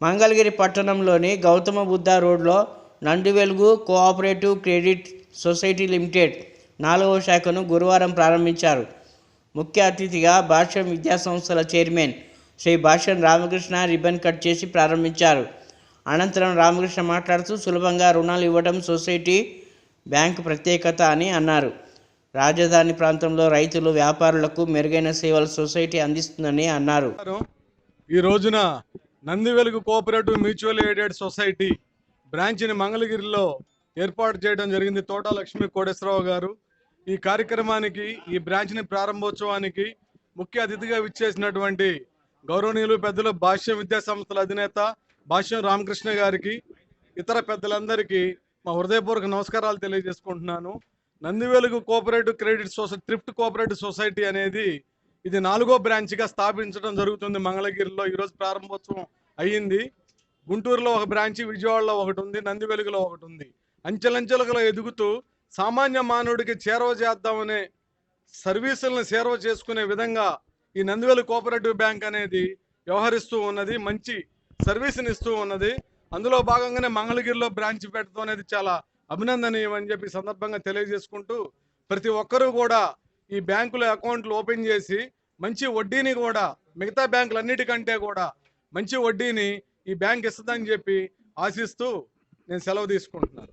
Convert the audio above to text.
మంగళగిరి పట్టణంలోని గౌతమ బుద్ధ రోడ్లో Nandivelugu cooperative credit society limited నాలుగవ శాఖను గురువారం ప్రారంభించారు. ముఖ్య అతిథిగా భాష్యం విద్యాసంస్థల chairman Shri Bhashyam Ramakrishna ribbon cut చేసి ప్రారంభించారు. అనంతరం రామకృష్ణ మాట్లాడుతూ సులభంగా రుణాలు ఇవ్వడం సొసైటీ బ్యాంకు ప్రత్యేకత అని అన్నారు. రాజధాని ప్రాంతంలో రైతులు వ్యాపారులకు మెరుగైన సేవలు సొసైటీ అందిస్తుందని అన్నారు. ఈ రోజున Nandi Velugu cooperative mutual aided society బ్రాంచ్ని మంగళగిరిలో ఏర్పాటు చేయడం జరిగింది. తోట లక్ష్మీ కోటేశ్వరరావు గారు ఈ కార్యక్రమానికి ఈ బ్రాంచ్ని ప్రారంభోత్సవానికి ముఖ్య అతిథిగా విచ్చేసినటువంటి గౌరవనీయులు పెద్దలు భాష్యం విద్యా సంస్థల అధినేత భాష్యం రామకృష్ణ గారికి ఇతర పెద్దలందరికీ మా హృదయపూర్వక నమస్కారాలు తెలియజేసుకుంటున్నాను. Nandivelugu cooperative credit society thrift cooperative society అనేది ఇది నాలుగో బ్రాంచ్గా స్థాపించడం జరుగుతుంది మంగళగిరిలో. ఈరోజు ప్రారంభోత్సవం అయ్యింది. గుంటూరులో ఒక బ్రాంచి విజయవాడలో ఒకటి ఉంది నందివెలుగులో ఒకటి ఉంది. అంచెలంచెలుగా ఎదుగుతూ సామాన్య మానవుడికి చేరవ చేద్దామనే సర్వీసులను సేవ చేసుకునే విధంగా ఈ నందివెలు కోఆపరేటివ్ బ్యాంక్ అనేది వ్యవహరిస్తూ ఉన్నది. మంచి సర్వీస్ని ఇస్తూ ఉన్నది. అందులో భాగంగానే మంగళగిరిలో బ్రాంచ్ పెట్టడం అనేది చాలా అభినందనీయం అని చెప్పి సందర్భంగా తెలియజేసుకుంటూ ప్రతి ఒక్కరూ కూడా ఈ బ్యాంకులో అకౌంట్లు ఓపెన్ చేసి మంచి వడ్డీని కూడా మిగతా బ్యాంకులన్నిటికంటే కూడా మంచి వడ్డీని ఈ బ్యాంక్ ఇస్తుందని చెప్పి ఆశిస్తూ నేను సెలవు తీసుకుంటున్నాను.